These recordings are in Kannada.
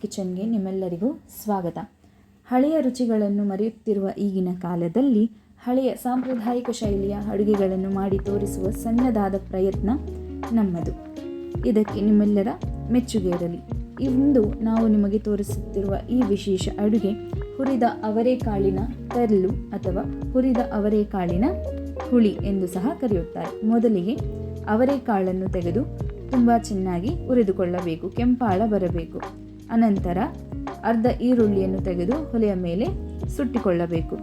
ಕಿಚನ್ಗೆ ನಿಮ್ಮೆಲ್ಲರಿಗೂ ಸ್ವಾಗತ. ಹಳೆಯ ರುಚಿಗಳನ್ನು ಮರೆಯುತ್ತಿರುವ ಈಗಿನ ಕಾಲದಲ್ಲಿ ಹಳೆಯ ಸಾಂಪ್ರದಾಯಿಕ ಶೈಲಿಯ ಅಡುಗೆಗಳನ್ನು ಮಾಡಿ ತೋರಿಸುವ ಸಣ್ಣದಾದ ಪ್ರಯತ್ನ ನಮ್ಮದು. ಇದಕ್ಕೆ ನಿಮ್ಮೆಲ್ಲರ ಮೆಚ್ಚುಗೆ ಇರಲಿ ಇಂದು ನಾವು ನಿಮಗೆ ತೋರಿಸುತ್ತಿರುವ ಈ ವಿಶೇಷ ಅಡುಗೆ ಹುರಿದ ಅವರೆಕಾಳಿನ ತರಲು ಅಥವಾ ಹುರಿದ ಅವರೆಕಾಳಿನ ಹುಳಿ ಎಂದು ಸಹ ಕರೆಯುತ್ತಾರೆ. ಮೊದಲಿಗೆ ಅವರೆಕಾಳನ್ನು ತೆಗೆದು ತುಂಬ ಚೆನ್ನಾಗಿ ಹುರಿದುಕೊಳ್ಳಬೇಕು, ಕೆಂಪಾಳ ಬರಬೇಕು. ಅನಂತರ ಅರ್ಧ ಈರುಳ್ಳಿಯನ್ನು ತೆಗೆದು ಒಲೆಯ ಮೇಲೆ ಸುಟ್ಟಿಕೊಳ್ಳಬೇಕು.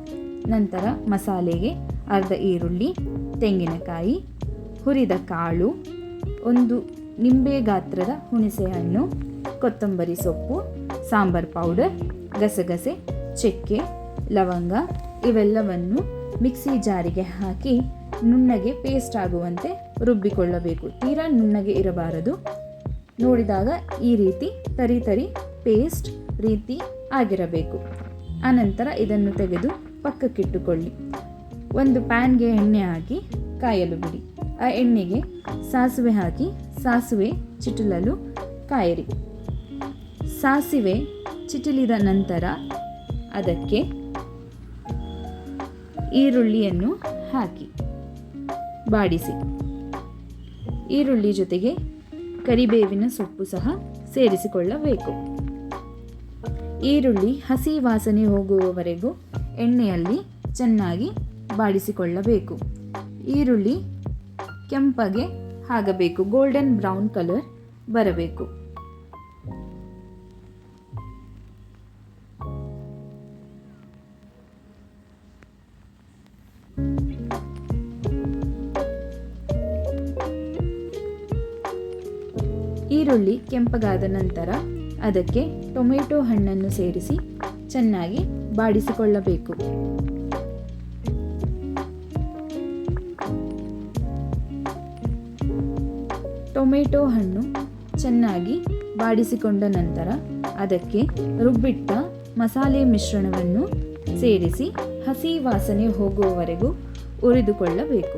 ನಂತರ ಮಸಾಲೆಗೆ ಅರ್ಧ ಈರುಳ್ಳಿ, ತೆಂಗಿನಕಾಯಿ, ಹುರಿದ ಕಾಳು, ಒಂದು ನಿಂಬೆ ಗಾತ್ರದ ಹುಣಸೆಹಣ್ಣು ಕೊತ್ತಂಬರಿ ಸೊಪ್ಪು, ಸಾಂಬಾರ್ ಪೌಡರ್, ಗಸಗಸೆ, ಚಕ್ಕೆ, ಲವಂಗ ಇವೆಲ್ಲವನ್ನು ಮಿಕ್ಸಿ ಜಾರಿಗೆ ಹಾಕಿ ನುಣ್ಣಗೆ ಪೇಸ್ಟ್ ಆಗುವಂತೆ ರುಬ್ಬಿಕೊಳ್ಳಬೇಕು. ತೀರಾ ನುಣ್ಣಗೆ ಇರಬಾರದು. ನೋಡಿದಾಗ ಈ ರೀತಿ ತರಿ ತರಿ ಪೇಸ್ಟ್ ರೀತಿ ಆಗಿರಬೇಕು. ಆನಂತರ ಇದನ್ನು ತೆಗೆದು ಪಕ್ಕಕ್ಕಿಟ್ಟುಕೊಳ್ಳಿ. ಒಂದು ಪ್ಯಾನ್ಗೆ ಎಣ್ಣೆ ಹಾಕಿ ಕಾಯಲು ಬಿಡಿ. ಆ ಎಣ್ಣೆಗೆ ಸಾಸಿವೆ ಹಾಕಿ ಸಾಸಿವೆ ಚಿಟುಲಲು ಕಾಯಿರಿ. ಸಾಸಿವೆ ಚಿಟಿಲಿದ ನಂತರ ಅದಕ್ಕೆ ಈರುಳ್ಳಿಯನ್ನು ಹಾಕಿ. ಬಾಡಿಸಿ. ಈರುಳ್ಳಿ ಜೊತೆಗೆ ಕರಿಬೇವಿನ ಸೊಪ್ಪು ಸಹ ಸೇರಿಸಿಕೊಳ್ಳಬೇಕು. ಈರುಳ್ಳಿ, ಹಸಿ ವಾಸನೆ ಹೋಗುವವರೆಗೂ ಎಣ್ಣೆಯಲ್ಲಿ ಚೆನ್ನಾಗಿ ಬಾಡಿಸಿಕೊಳ್ಳಬೇಕು. ಈರುಳ್ಳಿ ಕೆಂಪಗೆ ಆಗಬೇಕು ಗೋಲ್ಡನ್ ಬ್ರೌನ್ ಕಲರ್ ಬರಬೇಕು. ಈರುಳ್ಳಿ ಕೆಂಪಗಾದ ನಂತರ ಅದಕ್ಕೆ ಟೊಮೆಟೊ ಹಣ್ಣನ್ನು ಸೇರಿಸಿ ಚೆನ್ನಾಗಿ ಬಾಡಿಸಿಕೊಳ್ಳಬೇಕು. ಟೊಮೆಟೊ ಹಣ್ಣು ಚೆನ್ನಾಗಿ ಬಾಡಿಸಿಕೊಂಡ ನಂತರ ಅದಕ್ಕೆ ರುಬ್ಬಿಟ್ಟ ಮಸಾಲೆ ಮಿಶ್ರಣವನ್ನು ಸೇರಿಸಿ ಹಸಿ ವಾಸನೆ ಹೋಗುವವರೆಗೂ ಉರಿದುಕೊಳ್ಳಬೇಕು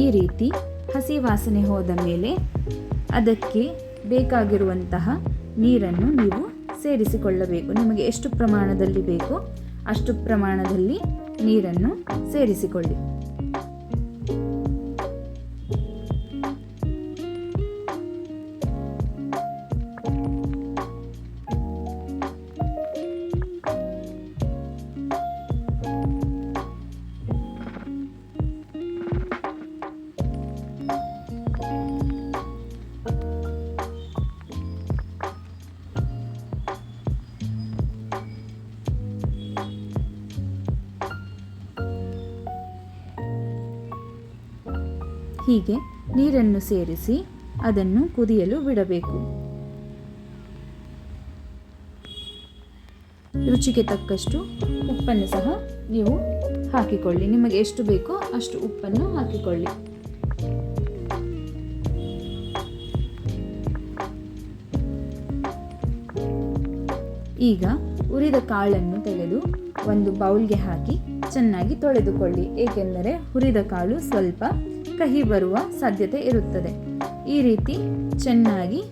ಈ ರೀತಿ ಹಸಿ ವಾಸನೆ ಹೋದ ಮೇಲೆ ಅದಕ್ಕೆ ಬೇಕಾಗಿರುವಂತಹ ನೀರನ್ನು ನೀವು ಸೇರಿಸಿಕೊಳ್ಳಬೇಕು. ನಿಮಗೆ ಎಷ್ಟು ಪ್ರಮಾಣದಲ್ಲಿ ಬೇಕೋ ಅಷ್ಟು ಪ್ರಮಾಣದಲ್ಲಿ ನೀರನ್ನು ಸೇರಿಸಿಕೊಳ್ಳಿ. ಹೀಗೆ ನೀರನ್ನು ಸೇರಿಸಿ ಅದನ್ನು ಕುದಿಯಲು ಬಿಡಬೇಕು. ರುಚಿಗೆ ತಕ್ಕಷ್ಟು ಉಪ್ಪನ್ನು ಸಹ ನೀವು ಹಾಕಿಕೊಳ್ಳಿ. ನಿಮಗೆ ಎಷ್ಟು ಬೇಕೋ ಅಷ್ಟು ಉಪ್ಪನ್ನು ಹಾಕಿಕೊಳ್ಳಿ. ಈಗ ಹುರಿದ ಕಾಳನ್ನು ತೆಗೆದು ಒಂದು ಬೌಲ್ಗೆ ಹಾಕಿ ಚೆನ್ನಾಗಿ ತೊಳೆದುಕೊಳ್ಳಿ. ಏಕೆಂದರೆ ಹುರಿದ ಕಾಳು ಸ್ವಲ್ಪ ಕಹಿ ಬರುವ ಸಾಧ್ಯತೆ ಇರುತ್ತದೆ. ಈ ರೀತಿ ಚೆನ್ನಾಗಿ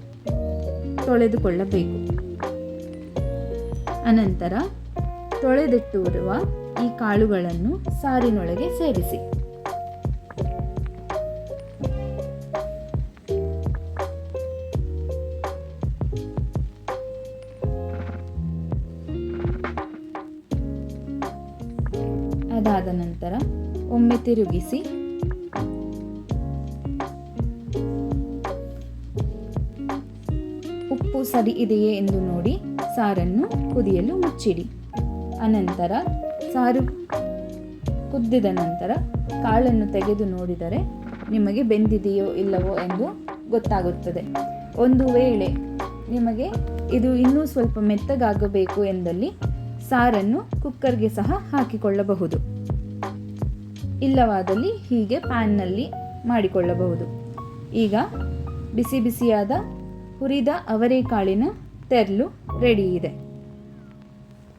ತೊಳೆದುಕೊಳ್ಳಬೇಕು. ಅನಂತರ ತೊಳೆದಿಟ್ಟಿರುವ ಈ ಕಾಳುಗಳನ್ನು ಸಾರಿನೊಳಗೆ ಸೇರಿಸಿ. ಅದಾದ ನಂತರ ಒಮ್ಮೆ ತಿರುಗಿಸಿ ಸರಿ ಇದೆಯೇ ಎಂದು ನೋಡಿ ಸಾರನ್ನು ಕುದಿಯಲು ಮುಚ್ಚಿಡಿ. ಅನಂತರ ಸಾರು ಕುದ್ದಿದ ನಂತರ ಕಾಳನ್ನು ತೆಗೆದು ನೋಡಿದರೆ ನಿಮಗೆ ಬೆಂದಿದೆಯೋ ಇಲ್ಲವೋ ಎಂದು ಗೊತ್ತಾಗುತ್ತದೆ. ಒಂದು ವೇಳೆ ನಿಮಗೆ ಇದು ಇನ್ನೂ ಸ್ವಲ್ಪ ಮೆತ್ತಗಾಗಬೇಕು ಎಂದಲ್ಲಿ ಸಾರನ್ನು ಕುಕ್ಕರ್ಗೆ ಸಹ ಹಾಕಿಕೊಳ್ಳಬಹುದು. ಇಲ್ಲವಾದಲ್ಲಿ ಹೀಗೆ ಪ್ಯಾನ್ನಲ್ಲಿ ಮಾಡಿಕೊಳ್ಳಬಹುದು. ಈಗ ಬಿಸಿ ಬಿಸಿಯಾದ ಹುರಿದ ಅವರೆಕಾಳಿನ ತೆರಲು ರೆಡಿ ಇದೆ.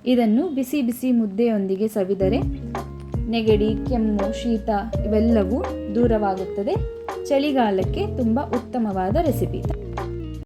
ಇದನ್ನು ಬಿಸಿ ಬಿಸಿ ಮುದ್ದೆಯೊಂದಿಗೆ ಸವಿದರೆ ನೆಗಡಿ, ಕೆಮ್ಮು, ಶೀತ ಇವೆಲ್ಲವೂ ದೂರವಾಗುತ್ತದೆ. ಚಳಿಗಾಲಕ್ಕೆ ತುಂಬ ಉತ್ತಮವಾದ ರೆಸಿಪಿ.